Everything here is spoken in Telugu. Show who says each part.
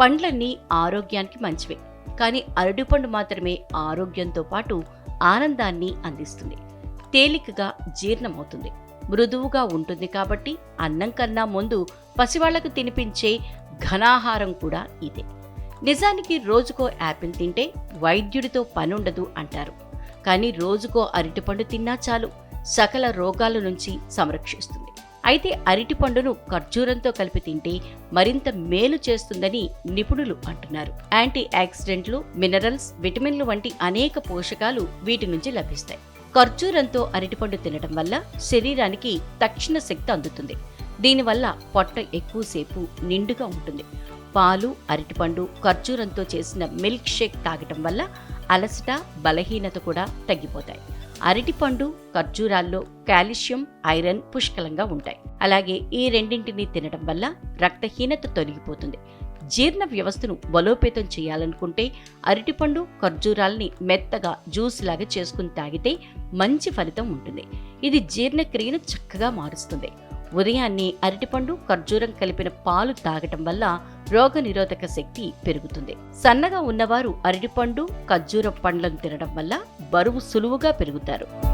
Speaker 1: పండ్లన్నీ ఆరోగ్యానికి మంచివే. కానీ అరటిపండు మాత్రమే ఆరోగ్యంతో పాటు ఆనందాన్ని అందిస్తుంది. తేలికగా జీర్ణమవుతుంది. మృదువుగా ఉంటుంది కాబట్టి అన్నం కన్నా ముందు పసివాళ్ళకు తినిపించే ఘనాహారం కూడా ఇదే. నిజానికి రోజుకో యాపిల్ తింటే వైద్యుడితో పనుండదు అంటారు. కానీ రోజుకో అరటిపండు తిన్నా చాలు. సకల రోగాల నుంచి సంరక్షిస్తుంది. అయితే అరటిపండును ఖర్జూరంతో కలిపి తింటే మరింత మేలు చేస్తుందని నిపుణులు అంటున్నారు. యాంటీ ఆక్సిడెంట్లు మినరల్స్ విటమిన్లు వంటి అనేక పోషకాలు వీటి నుంచి లభిస్తాయి. ఖర్జూరంతో అరటిపండు తినడం వల్ల శరీరానికి తక్షణ శక్తి అందుతుంది. దీనివల్ల పొట్ట ఎక్కువసేపు నిండుగా ఉంటుంది. పాలు అరటిపండు ఖర్జూరంతో చేసిన మిల్క్ షేక్ తాగటం వల్ల అలసట బలహీనత కూడా తగ్గిపోతాయి. అరటిపండు ఖర్జూరాల్లో కాల్షియం ఐరన్ పుష్కలంగా ఉంటాయి. అలాగే ఈ రెండింటిని తినడం వల్ల రక్తహీనత తొలగిపోతుంది. జీర్ణ వ్యవస్థను బలోపేతం చేయాలనుకుంటే అరటిపండు ఖర్జూరాల్ని మెత్తగా జ్యూస్ లాగా చేసుకుని తాగితే మంచి ఫలితం ఉంటుంది. ఇది జీర్ణక్రియను చక్కగా మారుస్తుంది. ఉదయాన్నే అరటిపండు ఖర్జూరం కలిపిన పాలు తాగటం వల్ల రోగనిరోధక శక్తి పెరుగుతుంది. సన్నగా ఉన్నవారు అరటిపండు ఖర్జూరం పండ్లను తినడం వల్ల బరువు సులువుగా పెరుగుతారు.